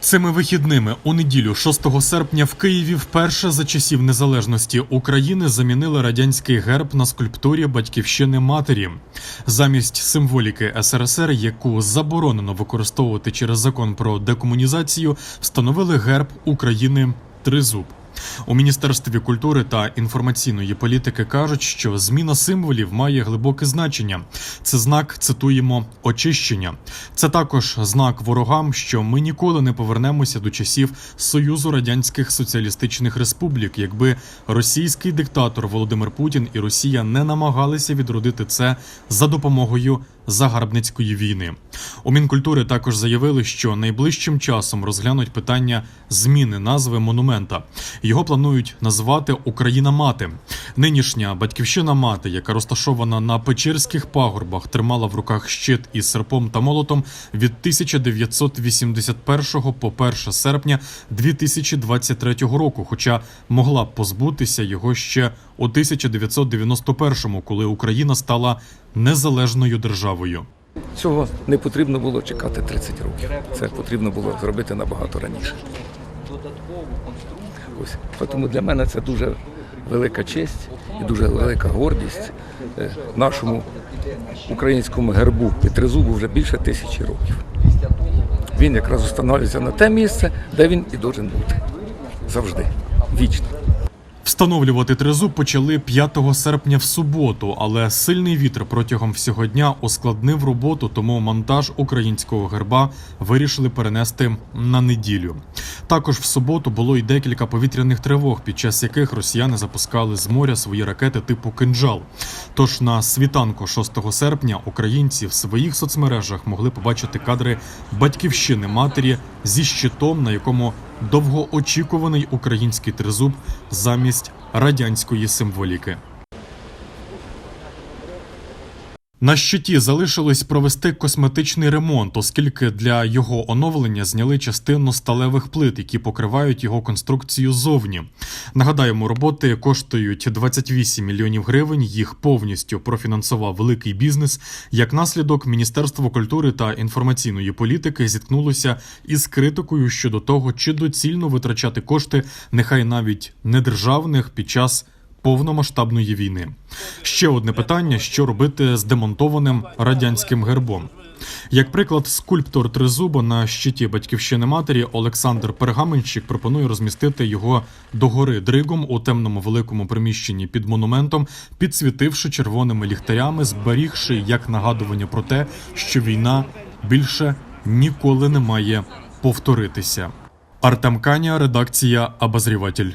Цими вихідними у неділю, 6 серпня, в Києві вперше за часів незалежності України замінили радянський герб на скульптурі батьківщини матері. Замість символіки СРСР, яку заборонено використовувати через закон про декомунізацію, встановили герб України Тризуб. У міністерстві культури та інформаційної політики кажуть, що зміна символів має глибоке значення. Це знак, цитуємо, очищення. Це також знак ворогам, що ми ніколи не повернемося до часів Союзу радянських соціалістичних республік, якби російський диктатор Володимир Путін і Росія не намагалися відродити це за допомогою загарбницької війни. У мінкультури також заявили, що найближчим часом розглянуть питання зміни назви монумента. Його планують назвати Україна мати. Нинішня батьківщина мати, яка розташована на Печерських пагорбах, тримала в руках щит із серпом та молотом від 1981 по 1 серпня 2023 року, хоча могла б позбутися його ще у 1991, коли Україна стала незалежною державою. Цього не потрібно було чекати 30 років. Це потрібно було зробити набагато раніше. Ось тому для мене це дуже велика честь і дуже велика гордість е, нашому українському гербу і тризубу вже більше тисячі років. Він якраз встановлюється на те місце, де він і должен бути. Завжди. Вічно. Встановлювати тризуб почали 5 серпня в суботу, але сильний вітер протягом всього дня ускладнив роботу, тому монтаж українського герба вирішили перенести на неділю. Також в суботу було й декілька повітряних тривог, під час яких росіяни запускали з моря свої ракети типу кинджал. Тож на світанку 6 серпня українці в своїх соцмережах могли побачити кадри батьківщини матері зі щитом, на якому довгоочікуваний український тризуб замість радянської символіки. На щиті залишилось провести косметичний ремонт, оскільки для його оновлення зняли частину сталевих плит, які покривають його конструкцію зовні. Нагадаємо, роботи коштують 28 мільйонів гривень. Їх повністю профінансував великий бізнес. Як наслідок, Міністерство культури та інформаційної політики зіткнулося із критикою щодо того, чи доцільно витрачати кошти, нехай навіть недержавних під час повномасштабної війни. Ще одне питання: що робити з демонтованим радянським гербом. Як приклад, скульптор тризуба на щиті батьківщини матері Олександр Пергаменщик пропонує розмістити його догори дригом у темному великому приміщенні під монументом, підсвітивши червоними ліхтарями, зберігши як нагадування про те, що війна більше ніколи не має повторитися. Артем Каня, редакція Обозріватель.